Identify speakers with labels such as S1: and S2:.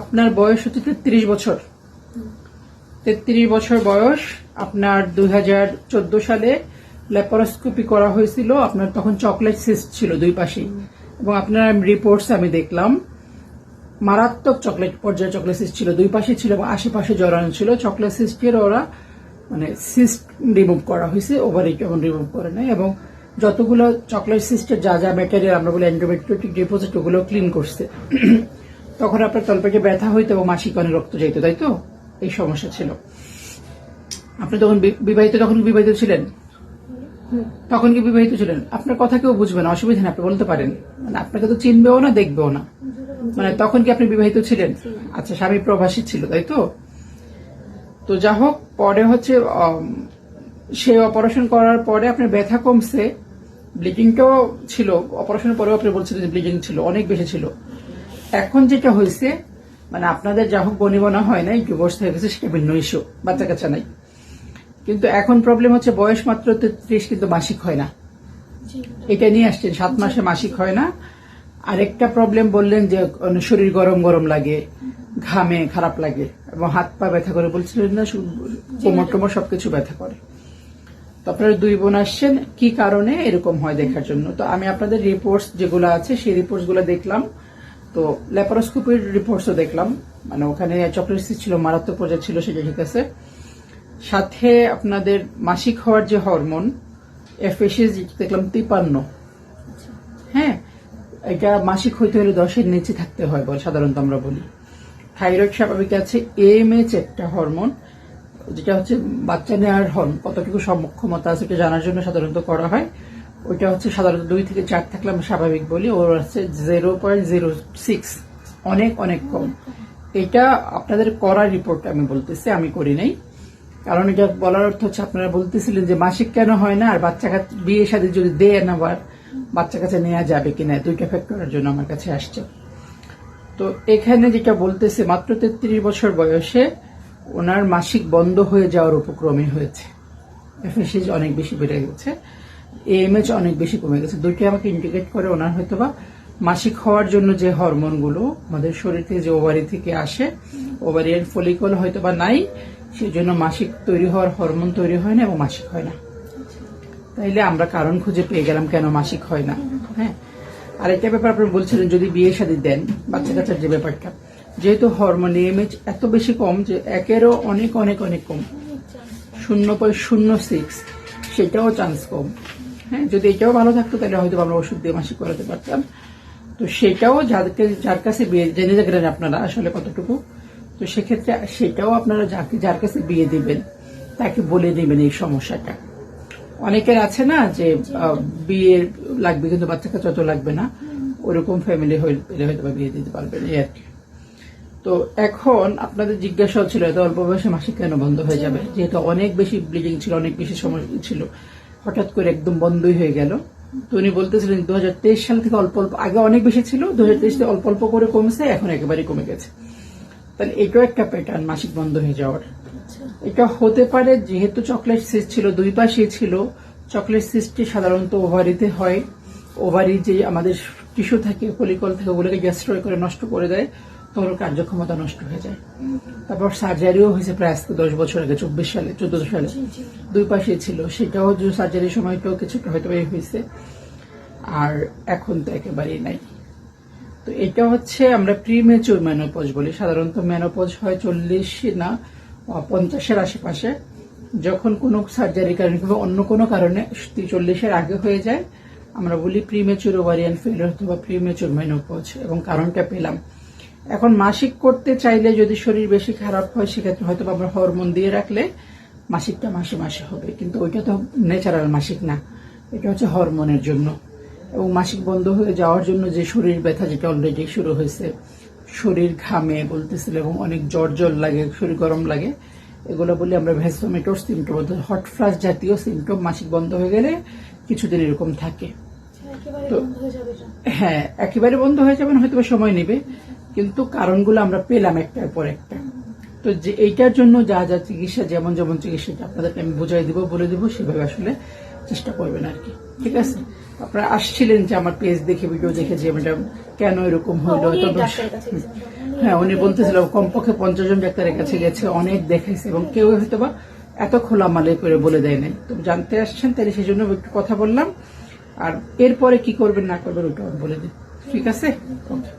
S1: আপনার বয়স হচ্ছে তেত্রিশ বছর। তেত্রিশ বছর বয়স, আপনার দুই হাজার চোদ্দ সালে ল্যাপারোস্কোপি করা হয়েছিল, আপনার তখন চকলেট সিস্ট ছিল দুই পাশেই। এবং আপনার রিপোর্টস আমি দেখলাম, মারাত্মক চকলেট, পর্যায়ে চকলেট সিস্ট ছিল, দুই পাশে ছিল এবং আশেপাশে জড়ানো ছিল। চকলেট সিস্টের ওরা মানে সিস্ট রিমুভ করা হয়েছে ওভারি কেমন রিমুভ করে নাই এবং যতগুলো চকলেট সিস্টের যা যা ম্যাটেরিয়াল আমরা বলি অ্যান্ড্রোমেট্রিক ডিপোজিট ওগুলো ক্লিন করছে। তখন আপনার তলপেটে ব্যথা হইতো এবং মাসিক অনেক রক্ত যাইতো, তাই তো? এই সমস্যা ছিল। আপনি তখন বিবাহিত তখন বিবাহিত ছিলেন? তখন কি বিবাহিত ছিলেন? আপনার কথা কেউ বুঝবে না, অসুবিধা আপনি বলতে পারেন। মানে আপনাকে তো চিনবেও না, দেখবেও না। মানে তখন কি আপনি বিবাহিত ছিলেন? আচ্ছা স্বামী প্রবাসী ছিল, তাই তো? তো যা হোক, পরে হচ্ছে সে অপারেশন করার পরে আপনার ব্যথা কমছে। ব্লিডিংটাও ছিল। অপারেশনের পরেও আপনি বলছিলেন যে ব্লিডিং ছিল, অনেক বেশি ছিল। এখন যেটা হয়েছে মানে আপনাদের যা হোক বনিবনা হয় নাই ডিভোর্স হয়ে গেছে সেটা ভিন্ন ইস্যু বাচ্চা কাচ্চা নাই। কিন্তু এখন প্রবলেম হচ্ছে বয়স মাত্র তেত্রিশ কিন্তু মাসিক হয় না। এটা নিয়ে আসছেন সাত মাসে মাসিক হয় না। আরেকটা প্রবলেম বললেন যে শরীর গরম গরম লাগে ঘামে খারাপ লাগে এবং হাত পা ব্যথা করে বলছিলেন না কোমর টোমর সবকিছু ব্যথা করে। তো আপনারা দুই বোন আসছেন কি কারণে এরকম হয় দেখার জন্য? তো আমি আপনাদের রিপোর্টস যেগুলো আছে সেই রিপোর্টসগুলো দেখলাম। তো ল্যাপারোস্কোপির রিপোর্টসও দেখলাম। মানে ওখানে চকলেট ছিল মারাত্মক পর্যায়ে ছিল সেটা ঠিক আছে। সাথে আপনাদের মাসিক হওয়ার যে হরমোন এফএসএস দেখলাম তিপান্ন। হ্যাঁ এটা মাসিক হইতে হলে দশের নিচে থাকতে হয় বল সাধারণত আমরা বলি। থাইরয়েড স্বাভাবিক আছে এএমএচ একটা হরমোন যেটা হচ্ছে বাচ্চা নেওয়ার হর্ন কতটুকু সক্ষমতা আছে এটা জানার জন্য সাধারণত করা হয়। ওইটা হচ্ছে সাধারণত দুই থেকে চার থাকলে আমরা স্বাভাবিক বলি, ওর হচ্ছে জিরো পয়েন্ট জিরো সিক্স অনেক অনেক কম। এটা আপনাদের করা রিপোর্ট আমি বলতেছি, আমি করি নাই। কারণ এটা বলার অর্থ হচ্ছে আপনারা বলতেছিলেন যে মাসিক কেন হয় না, আর বাচ্চা কাচ্চা বিয়ে সাথে যদি দেয় না আবার বাচ্চা কাছে নেওয়া যাবে কিনা, দুইটা ফ্যাক্টরের জন্য আমার কাছে আসছে। তো এখানে যেটা বলতেছে, মাত্র তেত্রিশ বছর বয়সে ওনার মাসিক বন্ধ হয়ে যাওয়ার উপক্রমে হয়েছে। এফএসএস অনেক বেশি বেড়ে গেছে। এএমএচ অনেক বেশি কমে গেছে। দুইটি আমাকে ইন্ডিকেট করে ওনার হয়তো বা মাসিক হওয়ার জন্য যে হরমোনগুলো আমাদের শরীরে যে ওভারি থেকে আসে ওভারিয়ান ফলিকল হয়তো বা নাই সেই জন্য মাসিক তৈরি হওয়ার হরমোন তৈরি হয় না এবং মাসিক হয় না। তাইলে আমরা কারণ খুঁজে পেয়ে গেলাম কেন মাসিক হয় না। হ্যাঁ? আর আরেকটা ব্যাপার আপনি বলছিলেন, যদি বিয়ে শাদী দেন বাচ্চা কাচ্চার যে ব্যাপারটা, যেহেতু হরমোন এমএচ এত বেশি কম যে একেরও অনেক অনেক অনেক কম। শূন্য পয়েন্ট শূন্য সিক্স সেটাও চান্স কম। হ্যাঁ যদি এটাও ভালো থাকতো, তাহলে হয়তো আমরা ওষুধ দিয়ে মাসিক করাতে পারতাম। তো সেটাও যাদেরকে যার কাছে বিয়ে, জেনে গেলেন আপনারা আসলে কতটুকু। তো সেক্ষেত্রে সেটাও আপনারা যাকে, যার কাছে বিয়ে দিবেন, তাকে বলে দিবেন এই সমস্যাটা। অনেকের আছে না যে বিয়ে লাগবে কিন্তু বাচ্চা কাচ্চা তো লাগবে না, ওরকম ফ্যামিলি হইলে হয়তো বিয়ে দিতে পারবেন এই আর কি। তো এখন আপনাদের জিজ্ঞাসা ছিল, এত অল্প বয়সে মাসিক কেন বন্ধ হয়ে যাবে? যেহেতু অনেক বেশি ব্লিডিং ছিল, অনেক বেশি সমস্যা ছিল। হঠাৎ করে একদম বন্ধই হয়ে গেল। তো উনি বলতেছিলেন দু সাল থেকে অল্প অল্প আগে অনেক বেশি ছিল দু হাজার অল্প অল্প করে কমেছে এখন একেবারে কমে গেছে। তাহলে এটাও একটা প্যাটার্ন মাসিক বন্ধ হয়ে যাওয়ার। এটা হতে পারে যেহেতু চকলেট সিস্ট ছিল দুই পাশে ছিল। চকলেট সিস্টটি সাধারণত ওভারিতে হয়। ওভারি যে আমাদের টিস্যু থাকে ফলিকল থাকে ওগুলোকে গ্যাস্ট্রয় করে নষ্ট করে দেয়। ওর কার্যক্ষমতা নষ্ট হয়ে যায়। তারপর সার্জারিও হয়েছে প্রায় আজকে দশ বছর আগে চব্বিশ সালে চোদ্দ সালে। দুই পাশে ছিল। সেটাও যে সার্জারির সময়টাও কিছুটা হয়তো এই হয়েছে। আর এখন তো একেবারেই নাই। তো এটা হচ্ছে আমরা প্রিমেচুর মেনোপজ বলি। সাধারণত মেনোপজ হয় চল্লিশ না পঞ্চাশের আশেপাশে। যখন কোনো সার্জারি কারণে কিংবা অন্য কোনো কারণে চল্লিশের আগে হয়ে যায় আমরা বলি প্রিমেচুর ওভারিয়ান ফেলিয়ার অথবা প্রিমেচুর মেনোপজ এবং কারণটা পেলাম এখন মাসিক করতে চাইলে যদি শরীর বেশি খারাপ হয় সেক্ষেত্রে হয়তো আমরা হরমোন দিয়ে রাখলে মাসিকটা মাসে মাসে হবে। কিন্তু ওইটা তো ন্যাচারাল মাসিক না। এটা হচ্ছে হরমোনের জন্য। এবং মাসিক বন্ধ হয়ে যাওয়ার জন্য যে শরীর ব্যথা যেটা অলরেডি শুরু হয়েছে শরীর ঘামে বলতেছিল এবং অনেক জ্বর জ্বর লাগে শরীর গরম লাগে এগুলো বলি আমরা ভ্যাসোমেটোর সিমটম হট ফ্লাশ জাতীয় সিমটম মাসিক বন্ধ হয়ে গেলে কিছুদিন এরকম থাকে। তো-
S2: হয়ে
S1: একেবারে বন্ধ হয়ে যাবে না হয়তো সময় নেবে। কিন্তু কারণগুলো আমরা পেলাম একটার পর একটা। তো যে এইটার জন্য যা যা চিকিৎসা যেমন যেমন চিকিৎসা আপনাদেরকে আমি বুঝাই দিব বলে দিব সেভাবে আসলে চেষ্টা করবেন আর কি। ঠিক আছে? আপনারা আসছিলেন যে আমার পেজ দেখে ভিডিও দেখে যে ম্যাডাম কেন এরকম
S2: গেছেন।
S1: হ্যাঁ উনি বলতেছিল কমপক্ষে পঞ্চাশ জন ডাক্তারের কাছে গেছে অনেক দেখাইছে এবং কেউ হয়তো বা এত খোলামালে করে বলে দেয় নাই। তো জানতে আসছেন তাহলে সেই জন্য একটু কথা বললাম। আর এরপরে কি করবেন না করবেন ওটা বলে দিন ঠিক আছে? ওকে